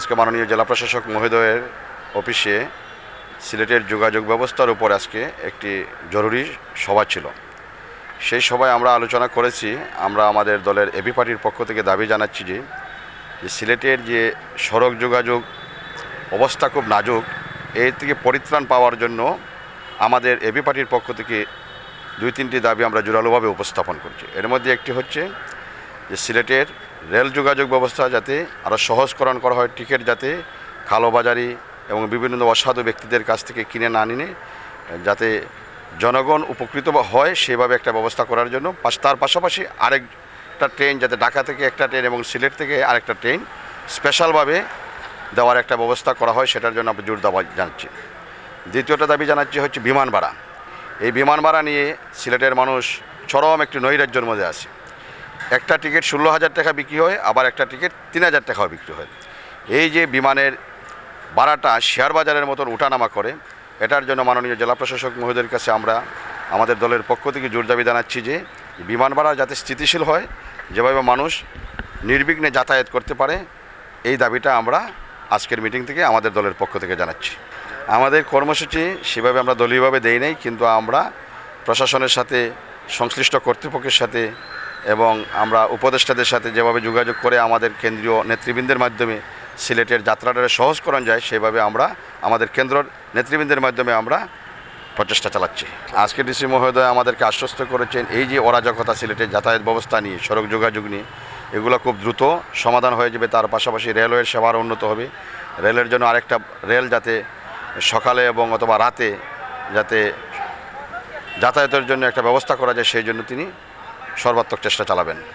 আজকে মাননীয় জেলা প্রশাসক মহোদয়ের অফিসে সিলেটের যোগাযোগ ব্যবস্থার উপর আজকে একটি জরুরি সভা ছিল। সেই সভায় আমরা আলোচনা করেছি, আমরা আমাদের দলের এবি পার্টির পক্ষ থেকে দাবি জানাচ্ছি যে সিলেটের যে সড়ক যোগাযোগ অবস্থা খুব নাজুক, এর থেকে পরিত্রাণ পাওয়ার জন্য আমাদের এবি পার্টির পক্ষ থেকে দুই তিনটি দাবি আমরা জোরালোভাবে উপস্থাপন করছি। এর মধ্যে একটি হচ্ছে যে, সিলেটের রেল যোগাযোগ ব্যবস্থা যাতে আরও সহজকরণ করা হয়, টিকিট যাতে কালোবাজারি এবং বিভিন্ন অসাধু ব্যক্তিদের কাছ থেকে কিনে না নিনে, যাতে জনগণ উপকৃত হয় সেভাবে একটা ব্যবস্থা করার জন্য। তার পাশাপাশি আরেকটা ট্রেন যাতে ঢাকা থেকে একটা ট্রেন এবং সিলেট থেকে আরেকটা ট্রেন স্পেশালভাবে দেওয়ার একটা ব্যবস্থা করা হয়, সেটার জন্য আমরা জোর দাবা জানাচ্ছি। দ্বিতীয়টা দাবি জানাচ্ছি হচ্ছে বিমান ভাড়া এই বিমান ভাড়া নিয়ে সিলেটের মানুষ চরম একটি নৈরাজ্যের মধ্যে আছে। একটা টিকিট ষোলো হাজার টাকা বিক্রি হয়, আবার একটা টিকিট তিন হাজার টাকাও বিক্রি হয়। এই যে বিমানের ভাড়াটা শেয়ার বাজারের মতন উঠানামা করে, এটার জন্য মাননীয় জেলা প্রশাসক মহোদয়ের কাছে আমরা আমাদের দলের পক্ষ থেকে জোর দাবি জানাচ্ছি যে, বিমান ভাড়া যাতে স্থিতিশীল হয়, যেভাবে মানুষ নির্বিঘ্নে যাতায়াত করতে পারে, এই দাবিটা আমরা আজকের মিটিং থেকে আমাদের দলের পক্ষ থেকে জানাচ্ছি। আমাদের কর্মসূচি সেভাবে আমরা দলীয়ভাবে দেই নাই, কিন্তু আমরা প্রশাসনের সাথে, সংশ্লিষ্ট কর্তৃপক্ষের সাথে এবং আমরা উপদেষ্টাদের সাথে যেভাবে যোগাযোগ করে আমাদের কেন্দ্রীয় নেতৃবৃন্দের মাধ্যমে সিলেটের যাত্রাটা সহজকরণ যায়, সেভাবে আমরা আমাদের কেন্দ্র নেতৃবৃন্দের মাধ্যমে আমরা প্রচেষ্টা চালাচ্ছি। আজকে ডিসি মহোদয় আমাদেরকে আশ্বস্ত করেছেন, এই যে অরাজকতা সিলেটের যাতায়াত ব্যবস্থা নিয়ে, সড়ক যোগাযোগ নিয়ে, এগুলো খুব দ্রুত সমাধান হয়ে যাবে, তার পাশাপাশি রেলওয়ের সেবার উন্নত হবে। রেলের জন্য আরেকটা রেল যাতে সকালে এবং অথবা রাতে যাতে যাতায়াতের জন্য একটা ব্যবস্থা করা যায়, সেই জন্য তিনি সর্বাত্মক চেষ্টা চালাবেন।